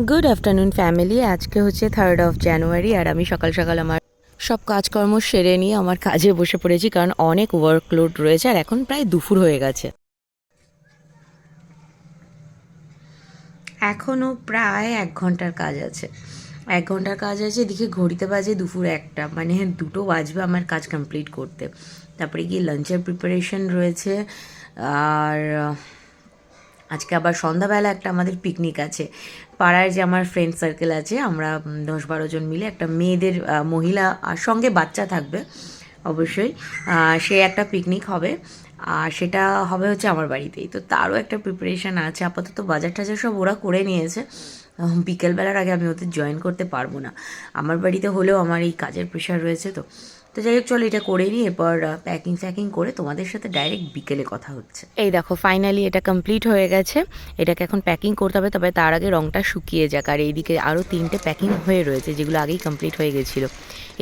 Good afternoon family আজকে হচ্ছে third of January আর আমি সকাল সকাল আমার সব কাজকর্ম সেরে নিয়ে আমার কাজে বসে পড়েছি, কারণ অনেক ওয়ার্কলোড রয়েছে, আর এখন প্রায় দুপুর হয়ে গেছে। এখনও প্রায় এক ঘণ্টার কাজ আছে। এক ঘণ্টার কাজ আছে, এদিকে ঘড়িতে বাজে দুপুর একটা মানে দুটো বাজবে আমার কাজ কমপ্লিট করতে। তারপরে গিয়ে লাঞ্চের প্রিপারেশন রয়েছে, আর আজকে আবার সন্ধ্যাবেলা একটা আমাদের পিকনিক আছে। পাড়ায় যে আমার ফ্রেন্ড সার্কেল আছে, আমরা দশ বারো জন মিলে একটা মেয়েদের মহিলা, আর সঙ্গে বাচ্চা থাকবে, অবশ্যই। সে একটা পিকনিক হবে, আর সেটা হবে হচ্ছে আমার বাড়িতেই। তো তারও একটা প্রিপারেশান আছে, আপাতত বাজার টাজার সব ওরা করে নিয়েছে। বিকেলবেলার আগে আমি ওদের জয়েন করতে পারব না। আমার বাড়িতে হলেও আমার এই কাজের প্রেশার রয়েছে তো। তো যাই হোক, চলো এটা করে নিই। এরপর প্যাকিং ফ্যাকিং করে তোমাদের সাথে ডাইরেক্ট বিকেলে কথা হচ্ছে। এই দেখো ফাইনালি এটা কমপ্লিট হয়ে গেছে। এটাকে এখন প্যাকিং করতে হবে, তবে তার আগে রংটা শুকিয়ে যাক। আর এইদিকে আরও তিনটে প্যাকিং হয়ে রয়েছে, যেগুলো আগেই কমপ্লিট হয়ে গেছিল।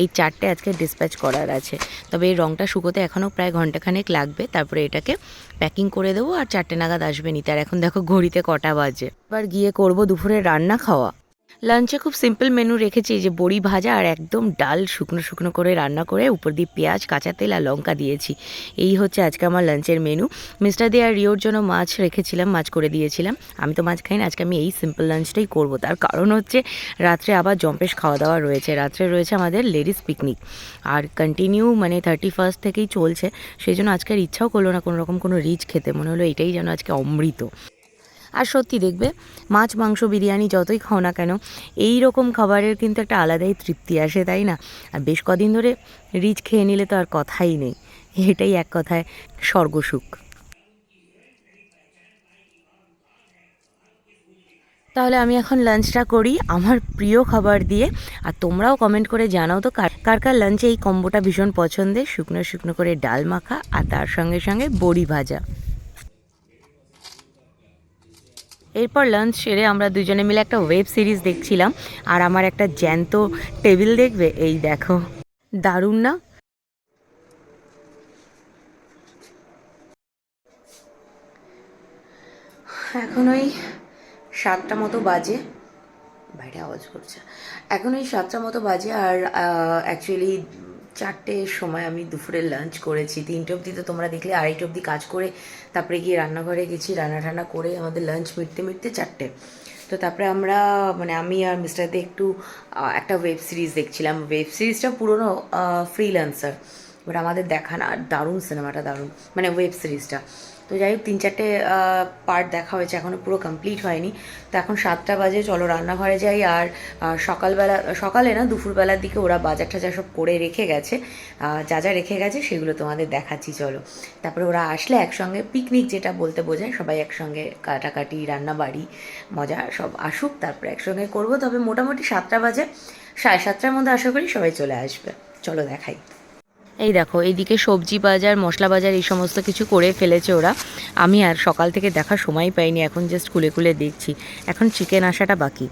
এই চারটে আজকে ডিসপ্যাচ করার আছে। তবে এই রংটা শুকোতে এখনও প্রায় ঘন্টাখানেক লাগবে। তারপরে এটাকে প্যাকিং করে দেবো, আর চারটে নাগাদ আসবে নিতে। আর এখন দেখো, ঘড়িতে কটা বাজে। এবার গিয়ে করব দুপুরে রান্না খাওয়া। লাঞ্চে খুব সিম্পল মেনু রেখেছি যে বড়ি ভাজা আর একদম ডাল শুকনো শুকনো করে রান্না করে উপর দিয়ে পেঁয়াজ, কাঁচা তেল আর লঙ্কা দিয়েছি। এই হচ্ছে আজকে আমার লাঞ্চের মেনু মিস্টার দে আর রিওর জন্য মাছ রেখেছিলাম, মাছ করে দিয়েছিলাম। আমি তো মাছ খাই না, আজকে আমি এই সিম্পল লাঞ্চটাই করব। তার কারণ হচ্ছে রাত্রে আবার জম্পেশ খাওয়া দাওয়া রয়েছে। রাত্রে রয়েছে আমাদের লেডিস পিকনিক আর কন্টিনিউ মানে থার্টি ফার্স্ট থেকেই চলছে, সেই জন্য আজকের ইচ্ছাও করল না কোনো রকম কোনো রিচ খেতে। মনে হলো এটাই যেন আজকে অমৃত। আর সত্যি দেখবে, মাছ, মাংস, বিরিয়ানি যতই খাও না কেন, এই রকম খাবারের কিন্তু একটা আলাদাই তৃপ্তি আসে, তাই না? আর বেশ কদিন ধরে রিচ খেয়ে নিলে তো আর কথাই নেই। এটাই এক কথায় স্বর্গসুখ তাহলে আমি এখন লাঞ্চটা করি, আমার প্রিয় খাবার দিয়ে, আর তোমরাও কমেন্ট করে জানাও তো কার কার লাঞ্চে এই কম্বোটা ভীষণ পছন্দের। শুকনো শুকনো করে ডাল মাখা আর তার সঙ্গে সঙ্গে বড়ি ভাজা। এরপর লাঞ্চ সেরে আমরা দুজনে মিলে একটা ওয়েব সিরিজ দেখছিলাম, আর আমার একটা জ্যান্ত টেবিল দেখবে, এই দেখো। দারুণ না? এখন ওই সাতটা মতো বাজে। বাইরে আওয়াজ করছে। এখন ওই সাতটা মতো বাজে আর অ্যাকচুয়ালি চারটের সময় আমি দুপুরে লাঞ্চ করেছি। তিনটে অবধি তো তোমরা দেখলে, আড়াইটে অবধি কাজ করে, তারপরে গিয়ে রান্নাঘরে গেছি, রান্না টান্না করে আমাদের লাঞ্চ মিটতে মিটতে চারটে। তো তারপরে আমরা মানে আমি আর মিস্টারদের একটু একটা ওয়েব সিরিজ দেখছিলাম। ওয়েব সিরিজটা পুরোনো ফ্রিল্যান্সার এবার আমাদের দেখা না দারুণ সিনেমাটা, দারুণ। মানে ওয়েব সিরিজটা তো যাই হোক, তিন চারটে পার্ট দেখা হয়েছে এখনও পুরো কমপ্লিট হয়নি। তো এখন সাতটা বাজে, চলো রান্নাঘরে যাই, আর সকালবেলা, সকালে না, দুপুরবেলার দিকে ওরা বাজার টাজার সব করে রেখে গেছে। যা যা রেখে গেছে, সেগুলো তোমাদের দেখাচ্ছি, চলো। তারপরে ওরা আসলে একসঙ্গে পিকনিক যেটা বলতে বোঝায়, সবাই একসঙ্গে কাটাকাটি রান্না বাড়ি মজা, সব আসুক, তারপরে একসঙ্গে করব। তবে মোটামুটি সাতটা বাজে, সাড়ে সাতটার মধ্যে আশা করি সবাই চলে আসবে। চলো দেখাই। এই দেখো, এইদিকে সবজি বাজার, মশলা বাজার, এই সমস্ত কিছু করে ফেলেছে ওরা। আমি আর সকাল থেকে দেখার সময় পাইনি, এখন জাস্ট খুলে খুলে দেখছি। এখন চিকেন আসাটা বাকি।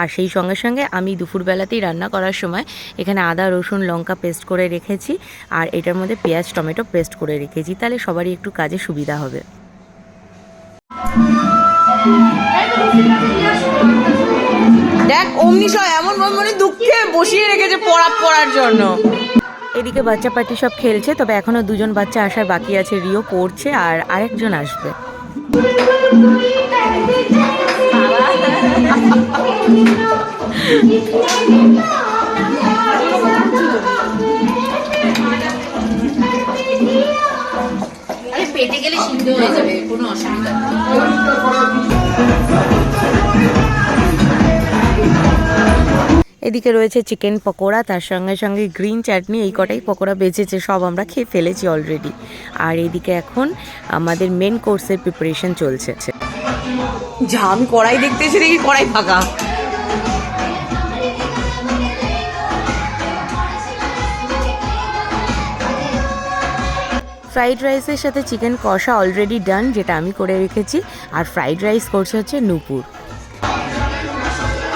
আর সেই সঙ্গে সঙ্গে আমি দুপুরবেলাতেই রান্না করার সময় এখানে আদা, রসুন, লঙ্কা পেস্ট করে রেখেছি, আর এটার মধ্যে পেঁয়াজ, টমেটো পেস্ট করে রেখেছি। তাহলে সবারই একটু কাজে সুবিধা হবে। দেখ, অমনি সব এমন মানে দুঃখে বসিয়ে রেখেছে পড়া পড়ার জন্য। এদিকে বাচ্চা পার্টি সব খেলছে, তবে এখনও দুজন বাচ্চা আসার বাকি আছে। রিও পড়ছে আর আরেকজন আসবে। পেটে গেলে সিদ্ধ হয়ে যাবে, কোনো অসুবিধা এদিকে রয়েছে চিকেন পকোড়া তার সঙ্গে সঙ্গে গ্রিন চাটনি এই কটাই পকোড়া বেঁচেছে সব আমরা খেয়ে ফেলেছি অলরেডি আর এদিকে এখন আমাদের মেন কোর্সের প্রিপারেশন চলছে। যা আমি কড়াই দেখতে এসে দেখি কড়াই ফাঁকা। ফ্রাইড রাইসের সাথে চিকেন কষা অলরেডি ডান যেটা আমি করে রেখেছি। আর ফ্রাইড রাইস করছে হচ্ছে নূপুর।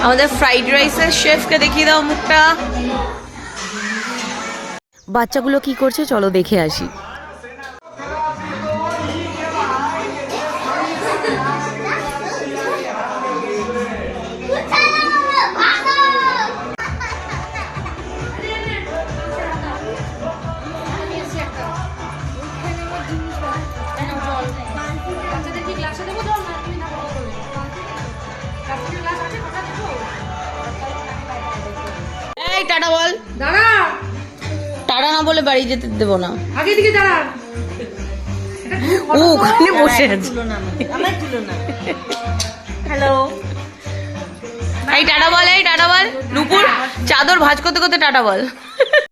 আমাদের ফ্রাইড রাইসের শেফকে দেখিয়ে দাও মুখটা। বাচ্চাগুলো কি করছে চলো দেখে আসি। টাটা বল। দাঁড়া। টাটা না বলে বাড়ি যেতে দেবো না। আগে দিকে দাঁড়া। ও ওখানে বসে আছে। হ্যালো এই টাটা বল এই টাটা বল। নুপুর চাদর ভাজ করতে করতে টাটা বল।